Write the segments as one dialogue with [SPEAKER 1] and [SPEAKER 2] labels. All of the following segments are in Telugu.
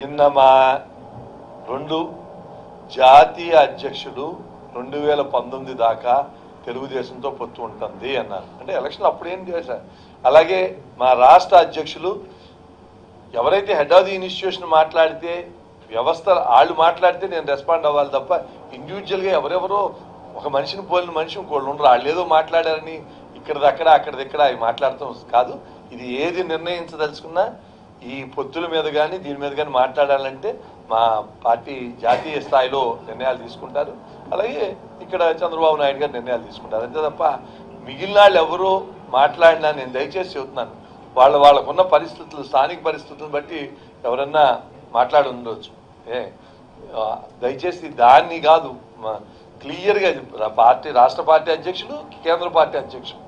[SPEAKER 1] నిన్న మా రెండు జాతీయ అధ్యక్షుడు రెండు వేల పంతొమ్మిది దాకా తెలుగుదేశంతో పొత్తు ఉంటుంది అన్నారు. అంటే ఎలక్షన్ అప్పుడేం చేశారు? అలాగే మా రాష్ట్ర అధ్యక్షులు ఎవరైతే హెడ్ ఆఫ్ ది ఇన్స్టిట్యూషన్ మాట్లాడితే వ్యవస్థ వాళ్ళు మాట్లాడితే నేను రెస్పాండ్ అవ్వాలి తప్ప ఇండివిజువల్గా ఎవరెవరో ఒక మనిషిని పోలిన మనిషి ఇంకోళ్ళు ఉండరు. వాళ్ళు ఏదో మాట్లాడారని ఇక్కడిదక్కడ అక్కడిదక్కడ అవి మాట్లాడటం కాదు. ఇది ఏది నిర్ణయించదలుచుకున్నా ఈ పొత్తుల మీద కానీ దీని మీద కానీ మాట్లాడాలంటే మా పార్టీ జాతీయ స్థాయిలో నిర్ణయాలు తీసుకుంటారు. అలాగే ఇక్కడ చంద్రబాబు నాయుడు గారు నిర్ణయాలు తీసుకుంటారు. అంతే తప్ప మిగిలిన వాళ్ళు ఎవరో మాట్లాడినా నేను దయచేసి చెబుతున్నాను. వాళ్ళ వాళ్ళకున్న పరిస్థితులు స్థానిక పరిస్థితులను బట్టి ఎవరన్నా మాట్లాడి ఉండవచ్చు ఏ దయచేసి దాన్ని కాదు క్లియర్గా చెప్పు. పార్టీ రాష్ట్ర పార్టీ అధ్యక్షుడు కేంద్ర పార్టీ అధ్యక్షుడు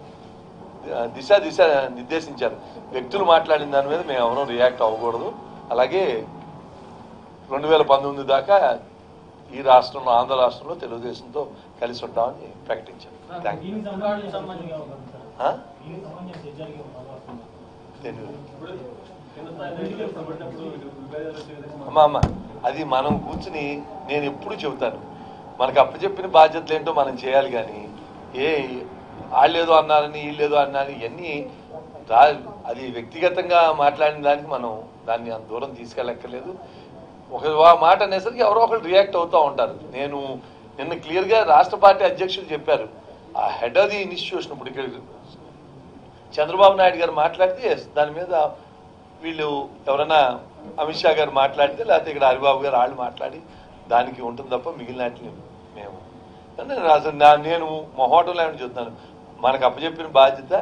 [SPEAKER 1] దిశ దిశ నిర్దేశించారు. వ్యక్తులు మాట్లాడిన దాని మీద మేము ఎవరూ రియాక్ట్ అవ్వకూడదు. అలాగే రెండు వేల పంతొమ్మిది దాకా ఈ రాష్ట్రంలో ఆంధ్ర రాష్ట్రంలో తెలుగుదేశంతో కలిసి ఉంటామని ప్రకటించారు. థ్యాంక్ యూ అమ్మా అమ్మ అది మనం కూర్చుని నేను ఎప్పుడు చెబుతాను. మనకు అప్పచెప్పిన బాధ్యతలు ఏంటో మనం చేయాలి కానీ ఏ వాళ్ళేదో అన్నారని వీళ్ళేదో అన్నారని ఇవన్నీ రా అది వ్యక్తిగతంగా మాట్లాడిన దానికి మనం దాన్ని అంత దూరం తీసుకెళ్ళక్కర్లేదు. ఒక వా- మాట అనేసరికి ఎవరో ఒకరు రియాక్ట్ అవుతూ ఉంటారు. నేను నిన్న క్లియర్గా రాష్ట్ర పార్టీ అధ్యక్షులు చెప్పారు. ఆ హెడ్ ఆఫ్ ది ఇన్స్టిట్యూషన్ ఇప్పుడు ఇక్కడ చంద్రబాబు నాయుడు గారు మాట్లాడితే దాని మీద వీళ్ళు ఎవరైనా అమిత్ షా గారు మాట్లాడితే లేకపోతే ఇక్కడ హరిబాబు గారు వాళ్ళు మాట్లాడి దానికి ఉంటుంది తప్ప మిగిలిన వాటిని మేము నేను అసలు నా- నేను మొహోటంలో మనకు అప్పచెప్పిన బాధ్యత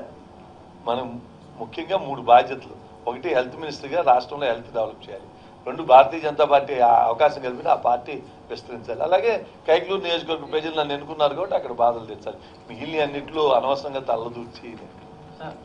[SPEAKER 1] మనం ముఖ్యంగా మూడు బాధ్యతలు. ఒకటి హెల్త్ మినిస్టర్గా రాష్ట్రంలో హెల్త్ డెవలప్ చేయాలి. రెండు భారతీయ జనతా పార్టీ ఆ అవకాశం కలిపిన ఆ పార్టీ విస్తరించాలి. అలాగే కైకలూరు నియోజకవర్గ ప్రజలు నన్ను ఎన్నుకున్నారు కాబట్టి అక్కడ బాధలు తెచ్చాలి మిగిలిన అన్నింటిలో అనవసరంగా తలదూర్చి
[SPEAKER 2] సార్